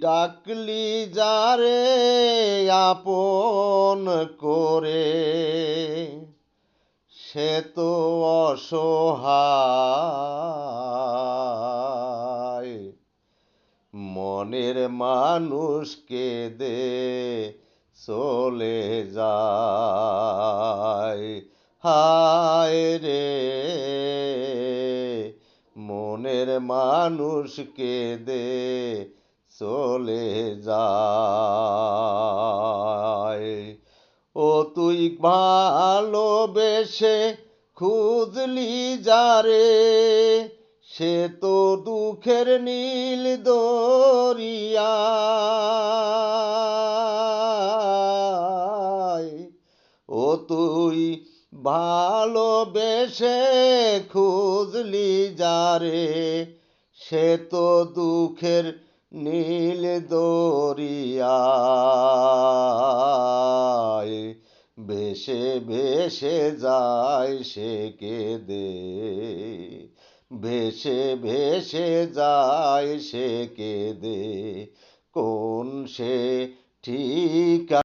ডাকলি যারে আপন করে, সে তো অসহায়। মনের মানুষকে দে চলে যায়, হায় রে। মনের মানুষকে দে চলে যায়। ও তুই ভালোবেসে খুঁজলি যারে, সে তো দুঃখের নীল দরিয়ায় ও তুই ভালোবেসে খুঁজলি যারে, সে তো দুঃখের নীল দরিয়ায় ভেসে ভেসে যায় সে কেঁদে ভেসে ভেসে যায় সে কেঁদে। কোন সে ঠিক